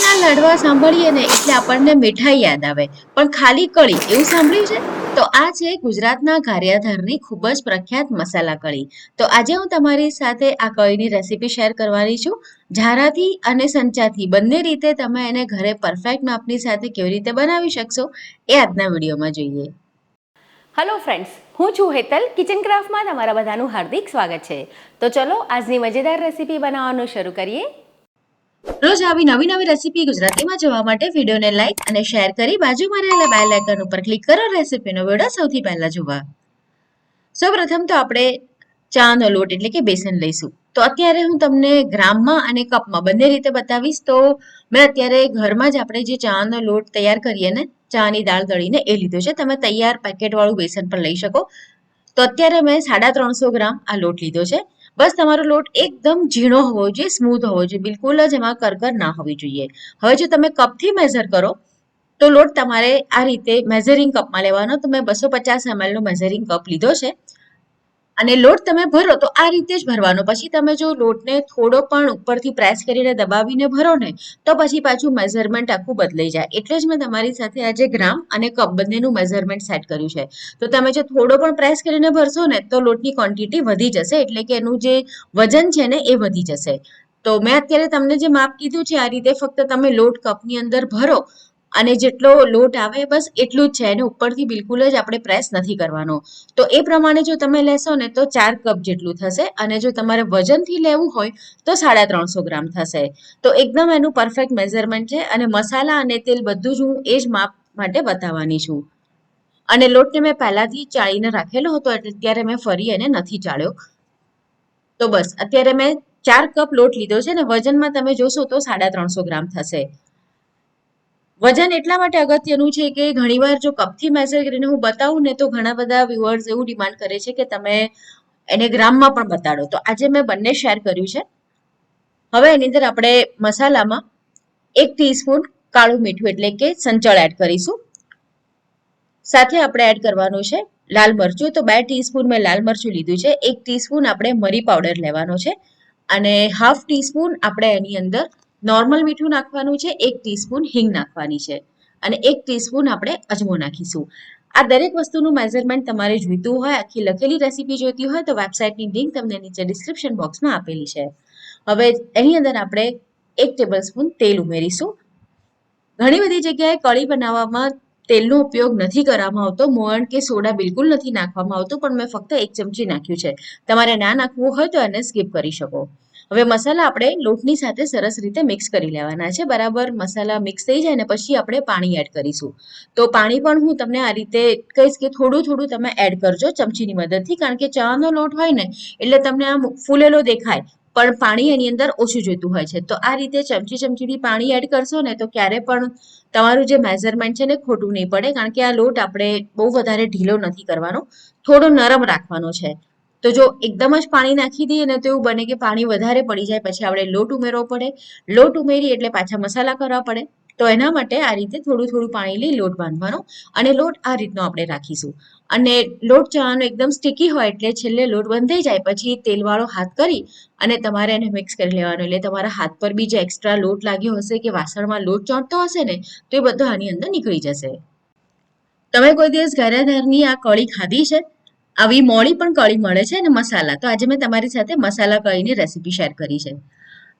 કળીના લાડવા સાંભળીએ ને એટલે આપણને મીઠાઈ યાદ આવે. પણ ખાલી કળી, એવું સાંભળ્યું છે? તો આ છે ગુજરાતના ગારિયાધારની ખૂબ જ પ્રખ્યાત મસાલા કળી. તો આજે હું તમારી સાથે આ કળીની રેસીપી શેર કરવાની છું. ઝારાથી અને સંચાથી બંને રીતે તમે એને ઘરે પરફેક્ટ માપની સાથે કેવી રીતે બનાવી શકશો એ આજના વિડીયોમાં જોઈએ. હલો ફ્રેન્ડ્સ હું છું હેતલ કિચન ક્રાફ્ટમાં તમારા બધાનું હાર્દિક સ્વાગત છે. તો ચલો આજની મજેદાર રેસીપી બનાવવાનું શરૂ કરીએ. રોજ આવી નવી નવી રેસીપી ગુજરાતીમાં જોવા માટે વિડીયોને લાઈક અને શેર કરી બાજુમાં રહેલા બેલ આઇકન ઉપર ક્લિક કરો રેસીપીનો વીડિયો સૌથી પહેલા જોવા. સૌપ્રથમ તો આપણે ચાનો લોટ એટલે કે બેસન લઈશું. તો અત્યારે હું તમને ગ્રામમાં અને કપમાં બંને રીતે બતાવીશ. તો મેં અત્યારે ઘરમાં જ આપણે જે ચાનો લોટ તૈયાર કરીએ ને, ચાની દાળ દળીને એ લીધો છે. તમે તૈયાર પેકેટવાળું બેસન પણ લઈ શકો. તો અત્યારે મેં સાડા ત્રણસો ગ્રામ આ લોટ લીધો છે. બસ તમારો લોટ એકદમ ઝીણો હોવો જોઈએ સ્મૂથ હોવો જોઈએ, બિલકુલ જ એમાં કરકર ના હોવી જોઈએ. હવે જો તમે કપથી મેઝર કરો, તો લોટ તમારે આ રીતે મેઝરિંગ કપમાં લેવાનો. તો મેં બસો પચાસ એમએલનો મેઝરિંગ કપ લીધો છે. અને લોટ તમે ભરો તો આ રીતે જ ભરવાનો. પછી તમે જો લોટને થોડો પણ ઉપરથી પ્રેસ કરીને દબાવીને ભરો ને, તો પછી પાછું મેઝરમેન્ટ આખું બદલાઈ જાય. એટલે જ મેં તમારી સાથે આજે ગ્રામ અને કપ બંનેનું મેઝરમેન્ટ સેટ કર્યું છે. તો તમે જો થોડો પણ પ્રેસ કરીને ભરશો ને, તો લોટની ક્વોન્ટિટી વધી જશે. એટલે કે એનું જે વજન છે ને, એ વધી જશે. તો મેં અત્યારે તમને જે માપ કીધું છે, આ રીતે ફક્ત તમે લોટ કપની અંદર ભરો અને જેટલો લોટ આવે, બસ એટલું જ છે. એને ઉપરથી બિલકુલ જ આપણે પ્રેસ નથી કરવાનો. તો એ પ્રમાણે જો તમે લેશો ને, તો ચાર કપ જેટલું થશે. અને જો તમારે વજનથી લેવું હોય, તો સાડા ત્રણસો ગ્રામ થશે. તો એકદમ એનું પરફેક્ટ મેઝરમેન્ટ છે. અને મસાલા અને તેલ બધું જ હું એ જ માપ માટે બતાવવાની છું. અને લોટને મેં પહેલાથી ચાળીને રાખેલો હતો, એટલે અત્યારે મેં ફરી એને નથી ચાળ્યો. તો બસ, અત્યારે મેં ચાર કપ લોટ લીધો છે ને, વજનમાં તમે જોશો તો સાડા ત્રણસો ગ્રામ થશે. વજન એટલા માટે અગત્યનું છે કે ઘણીવાર જો કપથી મેઝર કરીને હું બતાવું ને તો ઘણા બધા વ્યુઅર્સ એવું ડિમાન્ડ કરે છે કે તમે એને ગ્રામમાં પણ બતાડો. તો આજે મેં બંને શેર કર્યું છે. હવે એની અંદર આપણે મસાલામાં એક ટીસ્પૂન કાળું મીઠું એટલે કે સંચળ એડ કરીશું. સાથે આપણે એડ કરવાનું છે લાલ મરચું. તો બે ટીસ્પૂન મેં લાલ મરચું લીધું છે. એક ટીસ્પૂન આપણે મરી પાવડર લેવાનો છે. અને હાફ ટીસ્પૂન આપણે એની અંદર નોર્મલ મીઠું નાખવાનું છે, એક ટીસ્પૂન હિંગ નાખવાની છે અને એક ટીસ્પૂન આપણે અજમો નાખીશું. આ દરેક વસ્તુનું મેઝરમેન્ટ તમારે જોઈતું હોય, આખી લખેલી રેસીપી જોઈતી હોય, તો વેબસાઇટની લિંક તમને નીચે ડિસ્ક્રિપ્શન બોક્સમાં આપેલી છે. હવે એની અંદર આપણે એક ટેબલ સ્પૂન તેલ ઉમેરીશું. ઘણી બધી જગ્યાએ કળી બનાવવામાં તેલનો ઉપયોગ નથી કરવામાં આવતો મોણ કે સોડા બિલકુલ નથી નાખવામાં આવતું, પણ મેં ફક્ત એક ચમચી નાખ્યું છે. તમારે ના નાખવું હોય તો એને સ્કીપ કરી શકો. હવે મસાલા આપણે લોટની સાથે સરસ રીતે મિક્સ કરી લેવાના છે. બરાબર મસાલા મિક્સ થઈ જાય ને પછી આપણે પાણી એડ કરીશું. તો પાણી પણ હું તમને આ રીતે કહીશ કે થોડું થોડું તમે એડ કરજો ચમચીની મદદથી, કારણ કે ચાનો લોટ હોય ને એટલે તમને આમ ફૂલેલો દેખાય, પણ પાણી એની અંદર ઓછું જોઈતું હોય છે. તો આ રીતે ચમચી ચમચીથી પાણી એડ કરશો ને તો ક્યારે પણ તમારું જે મેઝરમેન્ટ છે ને ખોટું નહીં પડે, કારણ કે આ લોટ આપણે બહુ વધારે ઢીલો નથી કરવાનો, થોડો નરમ રાખવાનો છે. તો જો એકદમ જ પાણી નાખી દઈએ ને તો એવું બને કે પાણી વધારે પડી જાય, પછી આપણે લોટ ઉમેરવો પડે. લોટ ઉમેરી એટલે પાછા મસાલા કરવા પડે. તો એના માટે આ રીતે થોડું થોડું પાણી લઈ લોટ બાંધવાનો અને લોટ આ રીતનો આપણે રાખીશું. અને લોટ ચણાનો એકદમ સ્ટીકી હોય એટલે છેલ્લે લોટ બંધાઈ જાય, પછી તેલવાળો હાથ કરી અને તમારે એને મિક્સ કરી લેવાનો. એટલે તમારા હાથ પર બી જે એક્સ્ટ્રા લોટ લાગ્યો હશે કે વાસણમાં લોટ ચોંટતો હશે ને, તો એ બધો આની અંદર નીકળી જશે. તમે કોઈ દિવસ ગાયરાધારની આ કળી ખાધી છે? આવી મોળી પણ કળી મળે છે અને મસાલા. તો આજે મેં તમારી સાથે મસાલા કળીની રેસીપી શેર કરી છે.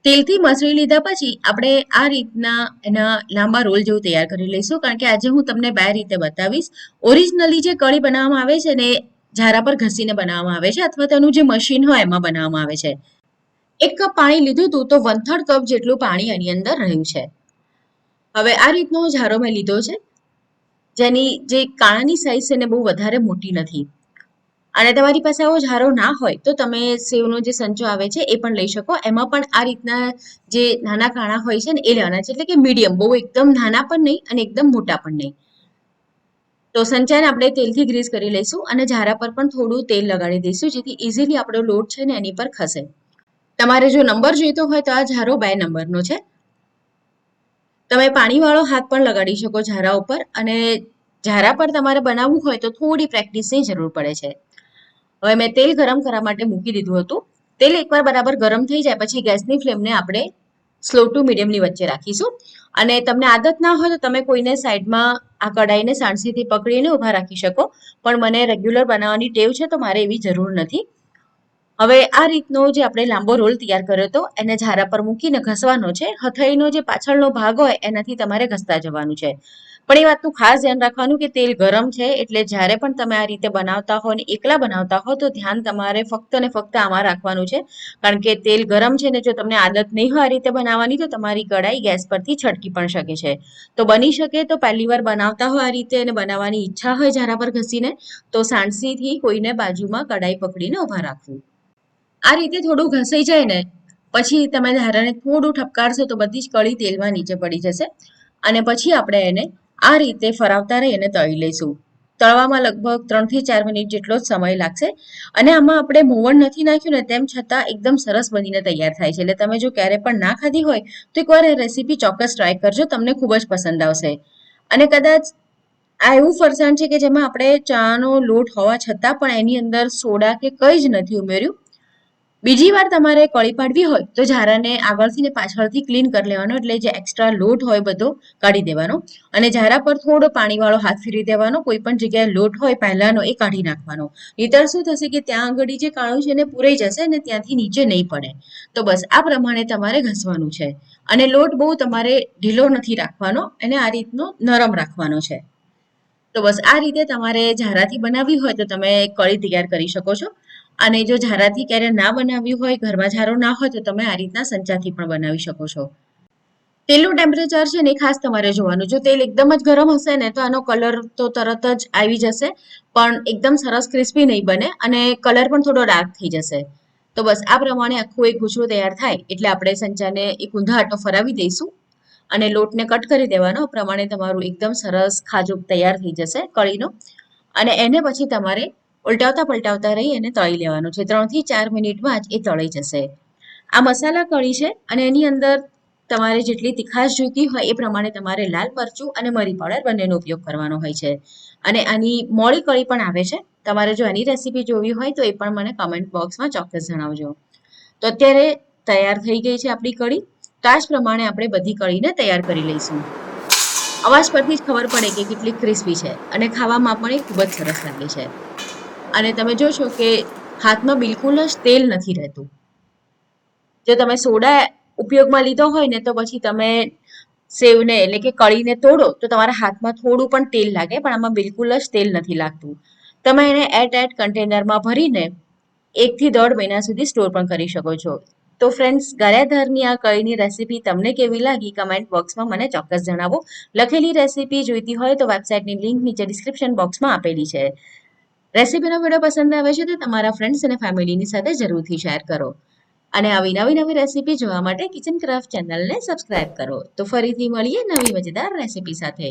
તેલથી મસળી લીધા પછી આપણે આ રીતના એના લાંબા રોલ જેવું તૈયાર કરી લઈશું. કારણ કે આજે હું તમને બે રીતે બતાવીશ. ઓરિજિનલી જે કળી બનાવવામાં આવે છે ને ઝારા પર ઘસીને બનાવવામાં આવે છે અથવા તેનું જે મશીન હોય એમાં બનાવવામાં આવે છે. એક કપ પાણી લીધું હતું તો વન થર્ડ કપ જેટલું પાણી એની અંદર રહ્યું છે. હવે આ રીતનો ઝારો મેં લીધો છે. જેની જે કાણાની સાઈઝ છે ને બહુ વધારે મોટી નથી. અને તમારી પાસે આવો ઝારો ના હોય તો તમે સેવનો જે સંચો આવે છે એ પણ લઈ શકો. એમાં પણ આ રીતના જે નાના કાણા હોય છે ને એ લેવાના છે. એટલે કે મીડિયમ, બહુ એકદમ નાના પણ નહીં અને એકદમ મોટા પણ નહીં. તો સંચાને આપણે તેલથી ગ્રીસ કરી લઈશું અને ઝારા પર પણ થોડું તેલ લગાડી દઈશું, જેથી ઇઝીલી આપણો લોટ છે ને એની પર ખસે. તમારે જો નંબર જોઈતો હોય તો આ ઝારો બે નંબરનો છે. તમે પાણીવાળો હાથ પણ લગાડી શકો ઝારા ઉપર અને ઝારા પર તમારે બનાવવું હોય તો થોડી પ્રેક્ટિસની જરૂર પડે છે. હવે મેં તેલ ગરમ કરવા માટે મૂકી દીધું હતું. તેલ એકવાર બરાબર ગરમ થઈ જાય પછી ગેસની ફ્લેમને આપણે સ્લો ટુ મીડિયમની વચ્ચે રાખીશું. અને તમને આદત ના હોય તો તમે કોઈને સાઈડમાં આ કઢાઈને સાણસીથી પકડીને ઊભા રાખી શકો. પણ મને રેગ્યુલર બનાવવાની ટેવ છે તો મારે એવી જરૂર નથી. હવે આ રીતનો જે આપણે લાંબો રોલ તૈયાર કર્યો હતો, એને ઝારા પર મૂકીને ઘસવાનો છે. હથેળીનો જે પાછળનો ભાગ હોય એનાથી તમારે ઘસતા જવાનું છે. પણ એ વાતનું ખાસ ધ્યાન રાખવાનું કે તેલ ગરમ છે એટલે જ્યારે પણ તમે આ રીતે બનાવતા હો અને એકલા બનાવતા હો, તો ધ્યાન તમારે ફક્ત ને ફક્ત આમાં રાખવાનું છે. કારણ કે તેલ ગરમ છે ને જો તમને આદત નહીં હોય આ રીતે બનાવવાની, તો તમારી કઢાઈ ગેસ પરથી છટકી પણ શકે છે. તો બની શકે તો પહેલી વાર બનાવતા હોય આ રીતે અને બનાવવાની ઈચ્છા હોય ઝારા પર ઘસીને, તો સાણસીથી કોઈને બાજુમાં કઢાઈ પકડીને ઊભા રાખવું. આ રીતે થોડું ઘસાઈ જાય ને, પછી તમે ધારાને થોડું ઠપકારશો તો બધી જ કળી તેલમાં નીચે પડી જશે. અને પછી આપણે એને આ રીતે ફરાવતા રહી અને તળી લઈશું. તળવામાં લગભગ ત્રણથી ચાર મિનિટ જેટલો જ સમય લાગશે અને આમાં આપણે મોવણ નથી નાખ્યું ને તેમ છતાં એકદમ સરસ બનીને તૈયાર થાય છે. એટલે તમે જો ક્યારે પણ ના ખાધી હોય તો એકવાર એ રેસીપી ચોક્કસ ટ્રાય કરજો, તમને ખૂબ જ પસંદ આવશે. અને કદાચ આ એવું ફરસાણ છે કે જેમાં આપણે ચાનો લોટ હોવા છતાં પણ એની અંદર સોડા કે કંઈ જ નથી ઉમેર્યું. બીજી વાર તમારે કળી પાડવી હોય તો ઝારાને આગળથી ને પાછળથી ક્લીન કરી લેવાનો, એટલે જે એક્સ્ટ્રા લોટ હોય બધો કાઢી દેવાનો. અને ઝારા પર થોડો પાણીવાળો હાથ ફેરવી દેવાનો, કોઈ પણ જગ્યાએ લોટ હોય પહેલાનો એ કાઢી નાખવાનો. નહીતર શું થશે કે ત્યાં આગળ જે કાણું છે એને પૂરાઈ જશે અને ત્યાંથી નીચે નહીં પડે. તો બસ આ પ્રમાણે તમારે ઘસવાનું છે. અને લોટ બહુ તમારે ઢીલો નથી રાખવાનો, એને આ રીતનો નરમ રાખવાનો છે. તો બસ આ રીતે તમારે ઝારાથી બનાવવી હોય તો તમે કળી તૈયાર કરી શકો છો. અને જો ઝારાથી ક્યારે ના બનાવ્યું હોય, ઘરમાં ઝારો ના હોય, તો તમે આ રીતના સંચાથી પણ બનાવી શકો છો. તેલનું ટેમ્પરેચર છે ને ખાસ તમારે જોવાનું. જો તેલ એકદમ જ ગરમ હશે ને, તો આનો કલર તો તરત જ આવી જશે, પણ એકદમ સરસ ક્રિસ્પી નહીં બને અને કલર પણ થોડો ડાર્ક થઈ જશે. તો બસ, આ પ્રમાણે આખું એક ગુછડું તૈયાર થાય, એટલે આપણે સંચાને એક ઊંધા આટો ફરાવી દઈશું અને લોટને કટ કરી દેવાનો. પ્રમાણે તમારું એકદમ સરસ ખાજુ તૈયાર થઈ જશે કળીનો. અને એને પછી તમારે ઉલટાવતા પલટાવતા રહી અને તળી લેવાનું છે. ત્રણથી ચાર મિનિટમાં જ એ તળાઈ જશે. આ મસાલા કળી છે અને એની અંદર તમારે જેટલી તીખાશ જોઈતી હોય એ પ્રમાણે તમારે લાલ મરચું અને મરી પાવડર બંનેનો ઉપયોગ કરવાનો હોય છે. અને આની મોળી કળી પણ આવે છે. તમારે જો એની રેસીપી જોવી હોય તો એ પણ મને કમેન્ટ બોક્સમાં ચોક્કસ જણાવજો. તો અત્યારે તૈયાર થઈ ગઈ છે આપણી કળી. તો આ જ પ્રમાણે આપણે બધી કળીને તૈયાર કરી લઈશું. અવાજ પરથી જ ખબર પડે કે કેટલી ક્રિસ્પી છે અને ખાવામાં પણ એ ખૂબ જ સરસ લાગે છે. અને તમે જોશો કે હાથમાં બિલકુલ જ તેલ નથી રહેતું. જો તમે સોડા ઉપયોગમાં લીધો હોય ને તો પછી તમે સેવને એટલે કે કળીને તોડો તો તમારા હાથમાં થોડું પણ તેલ લાગે, પણ આમાં બિલકુલ જ તેલ નથી લાગતું. તમે એને એટ એટ કન્ટેનરમાં ભરીને એકથી દોઢ મહિના સુધી સ્ટોર પણ કરી શકો છો. તો ફ્રેન્ડ્સ ગળ્યાધરની આ કળીની રેસીપી તમને કેવી લાગી? કમેન્ટ બોક્સમાં મને ચોક્કસ જણાવો. લખેલી રેસીપી જોઈતી હોય તો વેબસાઇટની લિંક નીચે ડિસ્ક્રિપ્શન બોક્સમાં આપેલી છે. રેસીપીનો વીડિયો પસંદ આવે છે તો તમારા ફ્રેન્ડ્સ અને ફેમિલીની સાથે જરૂરથી શેર કરો. અને આવી નવી નવી રેસીપી જોવા માટે કિચન ક્રાફ્ટ ચેનલને સબસ્ક્રાઇબ કરો. તો ફરીથી મળીએ નવી મજેદાર રેસીપી સાથે.